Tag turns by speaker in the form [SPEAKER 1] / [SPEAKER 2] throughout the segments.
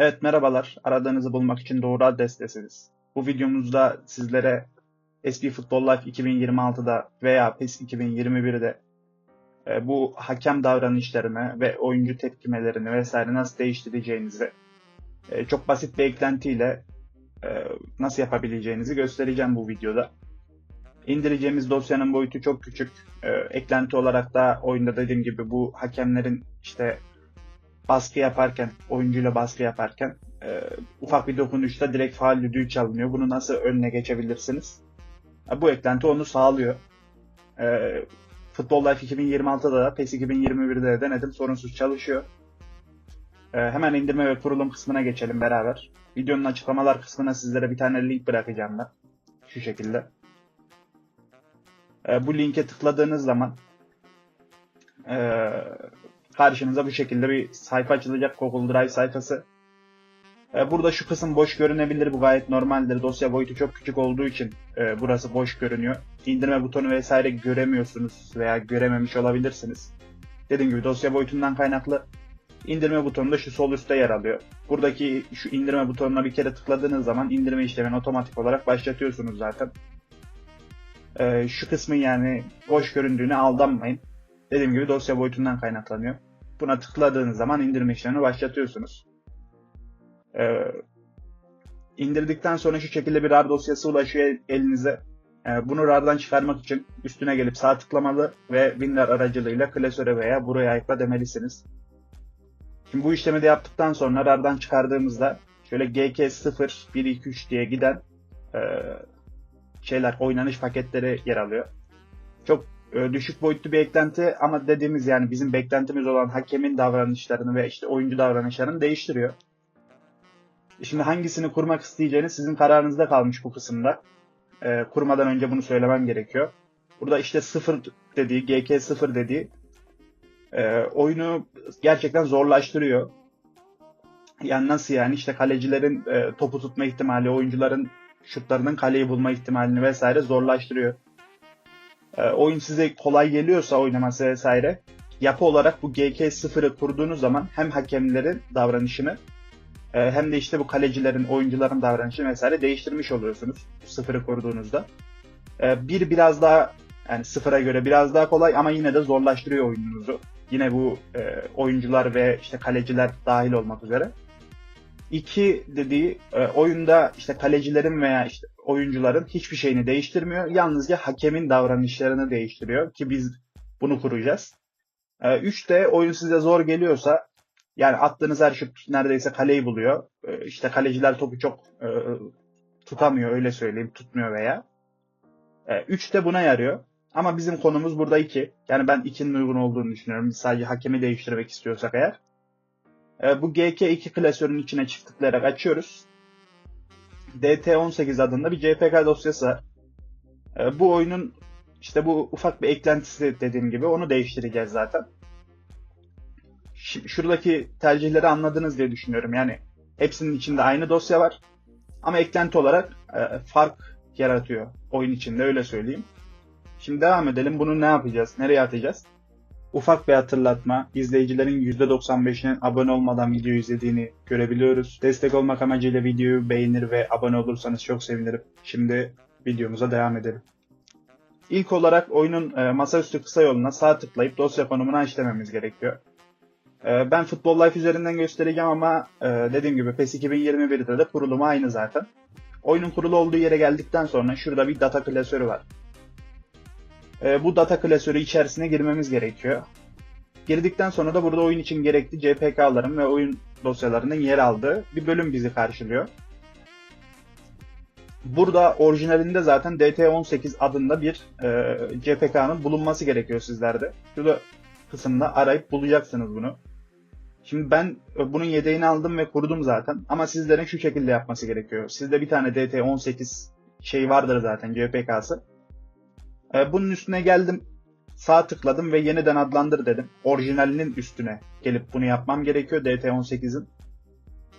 [SPEAKER 1] Evet merhabalar. Aradığınızı bulmak için doğru adrestesiniz. Bu videomuzda sizlere SP Football Life 2026'da veya PES 2021'de e, bu hakem davranışlarını ve oyuncu tepkimelerini vesaire nasıl değiştireceğinizi e, çok basit bir eklentiyle e, nasıl yapabileceğinizi göstereceğim bu videoda. İndireceğimiz dosyanın boyutu çok küçük. Eklenti olarak da oyunda dediğim gibi bu hakemlerin işte baskı yaparken, oyuncuyla baskı yaparken e, ufak bir dokunuşta direkt faal düdüğü çalınıyor. Bunu nasıl önüne geçebilirsiniz? E, bu eklenti onu sağlıyor. E, Football Life 2026'da da PES 2021'de de denedim. Sorunsuz çalışıyor. E, hemen indirme ve kurulum kısmına geçelim beraber. Videonun açıklamalar kısmına sizlere bir tane link bırakacağım ben. Şu şekilde. E, bu linke tıkladığınız zaman e, karşınıza bu şekilde bir sayfa açılacak Google Drive sayfası. E, burada şu kısım boş görünebilir. Bu gayet normaldir. Dosya boyutu çok küçük olduğu için e, burası boş görünüyor. İndirme butonu vesaire göremiyorsunuz veya görememiş olabilirsiniz. Dediğim gibi dosya boyutundan kaynaklı indirme butonu da şu sol üstte yer alıyor. Buradaki şu indirme butonuna bir kere tıkladığınız zaman indirme işlemini otomatik olarak başlatıyorsunuz zaten. E, şu kısmın yani boş göründüğüne aldanmayın. Dediğim gibi dosya boyutundan kaynaklanıyor. Buna tıkladığınız zaman indirme işlemini başlatıyorsunuz. Ee, indirdikten sonra şu şekilde bir RAR dosyası ulaşıyor elinize. Ee, bunu RAR'dan çıkarmak için üstüne gelip sağ tıklamalı ve WinRAR aracılığıyla klasöre veya buraya ayıkla demelisiniz. Şimdi bu işlemi de yaptıktan sonra RAR'dan çıkardığımızda şöyle GK0, 1, 2, 3 diye giden e, şeyler, oynanış paketleri yer alıyor. Çok düşük boyutlu bir eklenti ama dediğimiz yani bizim beklentimiz olan hakemin davranışlarını ve işte oyuncu davranışlarını değiştiriyor. Şimdi hangisini kurmak isteyeceğiniz sizin kararınızda kalmış bu kısımda. E, kurmadan önce bunu söylemem gerekiyor. Burada işte 0 dediği, GK 0 dediği e, oyunu gerçekten zorlaştırıyor. Yani nasıl yani işte kalecilerin e, topu tutma ihtimali, oyuncuların şutlarının kaleyi bulma ihtimalini vesaire zorlaştırıyor. E, oyun size kolay geliyorsa oynaması vesaire yapı olarak bu GK0'ı kurduğunuz zaman hem hakemlerin davranışını e, hem de işte bu kalecilerin, oyuncuların davranışını vesaire değiştirmiş oluyorsunuz sıfırı kurduğunuzda. E, bir biraz daha yani sıfıra göre biraz daha kolay ama yine de zorlaştırıyor oyununuzu. Yine bu e, oyuncular ve işte kaleciler dahil olmak üzere. İki dediği e, oyunda işte kalecilerin veya işte oyuncuların hiçbir şeyini değiştirmiyor. Yalnızca hakemin davranışlarını değiştiriyor ki biz bunu kuracağız. E, üç de oyun size zor geliyorsa yani attığınız her şut neredeyse kaleyi buluyor. E, işte kaleciler topu çok e, tutamıyor öyle söyleyeyim tutmuyor veya. E, üç de buna yarıyor. Ama bizim konumuz burada iki. Yani ben ikinin uygun olduğunu düşünüyorum. Sadece hakemi değiştirmek istiyorsak eğer. E, bu GK2 klasörünün içine çift tıklayarak açıyoruz. DT18 adında bir JPG dosyası var. E, bu oyunun işte bu ufak bir eklentisi dediğim gibi onu değiştireceğiz zaten. Şimdi şuradaki tercihleri anladınız diye düşünüyorum. Yani hepsinin içinde aynı dosya var. Ama eklenti olarak e, fark yaratıyor oyun içinde öyle söyleyeyim. Şimdi devam edelim. Bunu ne yapacağız? Nereye atacağız? Ufak bir hatırlatma. İzleyicilerin %95'inin abone olmadan video izlediğini görebiliyoruz. Destek olmak amacıyla videoyu beğenir ve abone olursanız çok sevinirim. Şimdi videomuza devam edelim. İlk olarak oyunun e, masaüstü kısa yoluna sağ tıklayıp dosya konumuna işlememiz gerekiyor. E, ben Football Life üzerinden göstereceğim ama e, dediğim gibi PES 2021'de de kurulumu aynı zaten. Oyunun kurulu olduğu yere geldikten sonra şurada bir data klasörü var. E, bu data klasörü içerisine girmemiz gerekiyor. Girdikten sonra da burada oyun için gerekli CPK'ların ve oyun dosyalarının yer aldığı bir bölüm bizi karşılıyor. Burada orijinalinde zaten DT18 adında bir e, CPK'nın bulunması gerekiyor sizlerde. Şurada kısımda arayıp bulacaksınız bunu. Şimdi ben bunun yedeğini aldım ve kurdum zaten. Ama sizlerin şu şekilde yapması gerekiyor. Sizde bir tane DT18 şey vardır zaten CPK'sı. E, bunun üstüne geldim. Sağ tıkladım ve yeniden adlandır dedim. Orijinalinin üstüne gelip bunu yapmam gerekiyor DT18'in.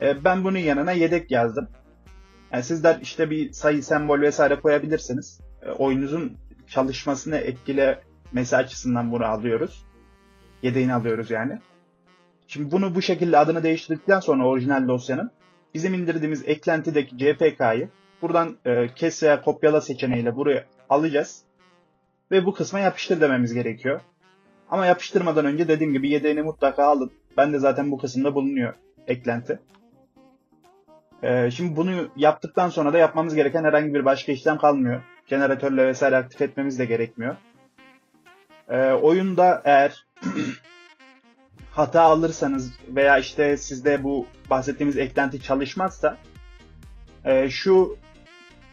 [SPEAKER 1] E, ben bunun yanına yedek yazdım. Yani sizler işte bir sayı, sembol vesaire koyabilirsiniz. E, oyununuzun çalışmasını etkile mesela açısından bunu alıyoruz. Yedeğini alıyoruz yani. Şimdi bunu bu şekilde adını değiştirdikten sonra orijinal dosyanın bizim indirdiğimiz eklentideki CPK'yı buradan e, kes veya kopyala seçeneğiyle buraya alacağız. Ve bu kısma yapıştır dememiz gerekiyor. Ama yapıştırmadan önce dediğim gibi yedeğini mutlaka alın. Ben de zaten bu kısımda bulunuyor eklenti. Ee, şimdi bunu yaptıktan sonra da yapmamız gereken herhangi bir başka işlem kalmıyor. Jeneratörle vesaire aktif etmemiz de gerekmiyor. Ee, oyunda eğer hata alırsanız veya işte sizde bu bahsettiğimiz eklenti çalışmazsa e, şu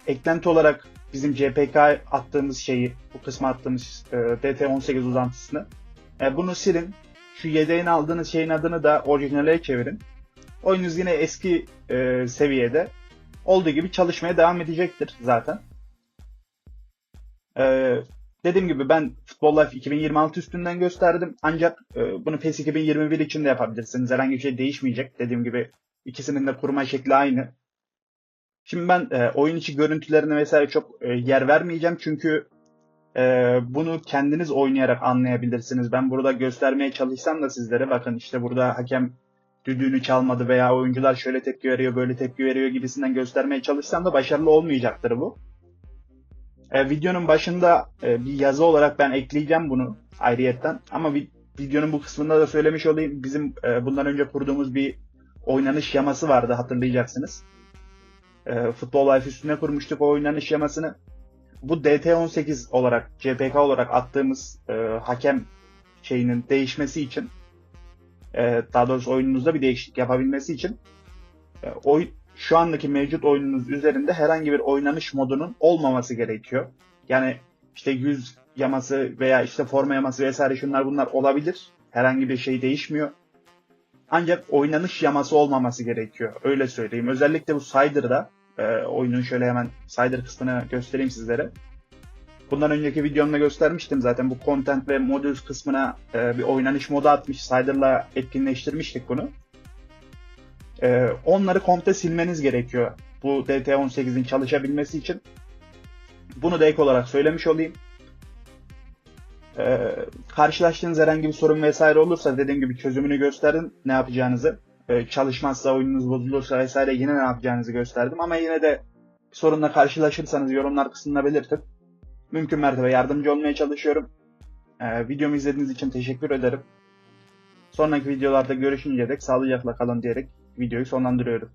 [SPEAKER 1] eklenti olarak bizim CPK attığımız şeyi, bu kısma attığımız e, DT18 uzantısını e, bunu silin. Şu yedeğini aldığınız şeyin adını da orijinale çevirin. Oyununuz yine eski e, seviyede olduğu gibi çalışmaya devam edecektir zaten. E, dediğim gibi ben Football Life 2026 üstünden gösterdim. Ancak e, bunu PES 2021 için de yapabilirsiniz. Herhangi bir şey değişmeyecek. Dediğim gibi ikisinin de kurma şekli aynı. Şimdi ben e, oyun içi görüntülerine vesaire çok e, yer vermeyeceğim çünkü e, bunu kendiniz oynayarak anlayabilirsiniz. Ben burada göstermeye çalışsam da sizlere bakın işte burada hakem düdüğünü çalmadı veya oyuncular şöyle tepki veriyor böyle tepki veriyor gibisinden göstermeye çalışsam da başarılı olmayacaktır bu. E, videonun başında e, bir yazı olarak ben ekleyeceğim bunu ayrıyetten ama vi- videonun bu kısmında da söylemiş olayım. Bizim e, bundan önce kurduğumuz bir oynanış yaması vardı hatırlayacaksınız. E, Futbol Life üstüne kurmuştuk o oynanış yamasını. Bu DT18 olarak, CPK olarak attığımız e, hakem şeyinin değişmesi için e, daha doğrusu oyununuzda bir değişiklik yapabilmesi için e, oy, şu andaki mevcut oyununuz üzerinde herhangi bir oynanış modunun olmaması gerekiyor. Yani işte yüz yaması veya işte forma yaması vesaire şunlar bunlar olabilir. Herhangi bir şey değişmiyor. Ancak oynanış yaması olmaması gerekiyor. Öyle söyleyeyim. Özellikle bu Cider'da e, oyunun şöyle hemen Cider kısmını göstereyim sizlere. Bundan önceki videomda göstermiştim zaten bu content ve modules kısmına e, bir oynanış modu atmış. Cider'la etkinleştirmiştik bunu. E, onları komple silmeniz gerekiyor. Bu DT18'in çalışabilmesi için. Bunu da ek olarak söylemiş olayım. E, karşılaştığınız herhangi bir sorun vesaire olursa dediğim gibi çözümünü gösterin ne yapacağınızı. E, çalışmazsa, oyununuz bozulursa vesaire yine ne yapacağınızı gösterdim. Ama yine de sorunla karşılaşırsanız yorumlar kısmında belirtin mümkün mertebe yardımcı olmaya çalışıyorum. Ee, videomu izlediğiniz için teşekkür ederim. Sonraki videolarda görüşünceye dek sağlıcakla kalın diyerek videoyu sonlandırıyorum.